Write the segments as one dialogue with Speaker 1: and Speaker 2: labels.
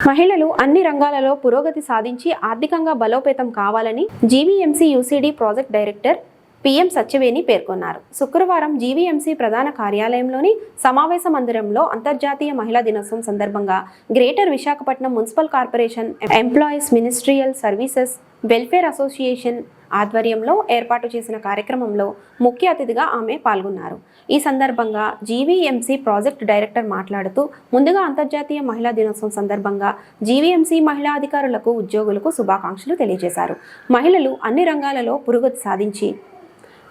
Speaker 1: మహిళలు అన్ని రంగాలలో పురోగతి సాధించి ఆర్థికంగా బలోపేతం కావాలని GVMC UCD project director PM Satyaveni పేర్కొన్నారు. శుక్రవారం జీవీఎంసీ ప్రధాన కార్యాలయంలోని సమావేశ మందిరంలో అంతర్జాతీయ మహిళా దినోత్సవం సందర్భంగా greater Visakhapatnam municipal corporation employees ministerial services welfare association ఆధ్వర్యంలో ఏర్పాటు చేసిన కార్యక్రమంలో ముఖ్య అతిథిగా ఆమె పాల్గొన్నారు. ఈ సందర్భంగా జీవీఎంసీ ప్రాజెక్ట్ డైరెక్టర్ మాట్లాడుతూ ముందుగా అంతర్జాతీయ మహిళా దినోత్సవం సందర్భంగా జీవీఎంసీ మహిళా అధికారులకు ఉద్యోగులకు శుభాకాంక్షలు తెలియజేశారు. మహిళలు అన్ని రంగాలలో పురోగతి సాధించి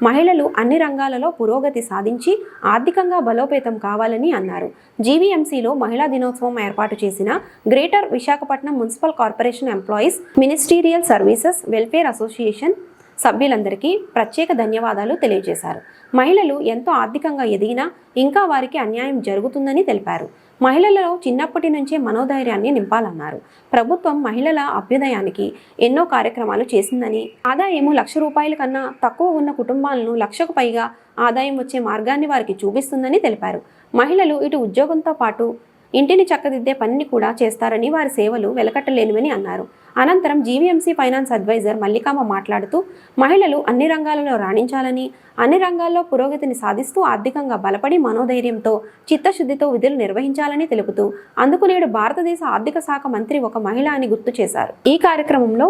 Speaker 1: మహిళలు అన్ని రంగాలలో పురోగతి సాధించి ఆర్థికంగా బలోపేతం కావాలని అన్నారు. జీవీఎంసీలో మహిళా దినోత్సవం ఏర్పాటు చేసిన greater Visakhapatnam municipal corporation employees ministerial services welfare association సభ్యులందరికీ ప్రత్యేక ధన్యవాదాలు తెలియజేశారు. మహిళలు ఎంతో ఆర్థికంగా ఎదిగినా ఇంకా వారికి అన్యాయం జరుగుతుందని తెలిపారు. మహిళలలో చిన్నప్పటి నుంచే మనోధైర్యాన్ని నింపాలన్నారు. ప్రభుత్వం మహిళల అభ్యుదయానికి ఎన్నో కార్యక్రమాలు చేసిందని ఆదాయము లక్ష రూపాయల కన్నా తక్కువ ఉన్న కుటుంబాలను లక్షకు పైగా ఆదాయం వచ్చే మార్గాన్ని వారికి చూపిస్తుందని తెలిపారు. మహిళలు ఇటు ఉద్యోగంతో పాటు ఇంటిని చక్కదిద్దే పనిని కూడా చేస్తారని వారి సేవలు వెలకట్టలేనివని అన్నారు. అనంతరం జీవీఎంసీ ఫైనాన్స్ అడ్వైజర్ మల్లికామ మాట్లాడుతూ మహిళలు అన్ని రంగాలలో రాణించాలని అన్ని రంగాల్లో పురోగతిని సాధిస్తూ ఆర్థికంగా బలపడి మనోధైర్యంతో చిత్తశుద్ధితో విధులు నిర్వహించాలని తెలుపుతూ అందుకు నేడు భారతదేశ ఆర్థిక శాఖ మంత్రి ఒక మహిళ అని గుర్తు చేశారు. ఈ కార్యక్రమంలో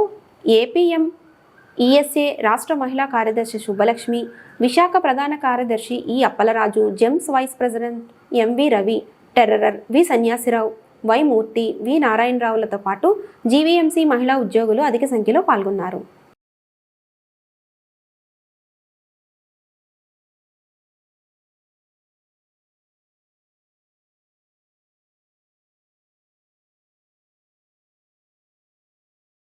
Speaker 1: ఏపీఎం ఈఎస్ఏ రాష్ట్ర మహిళా కార్యదర్శి శుభలక్ష్మి విశాఖ ప్రధాన కార్యదర్శి ఈ అప్పలరాజు జెమ్స్ vice president MV Ravi terror V Sanyasi Rao Y Murthy V నారాయణరావులతో పాటు జీవీఎంసీ మహిళా ఉద్యోగులు అధిక సంఖ్యలో పాల్గొన్నారు.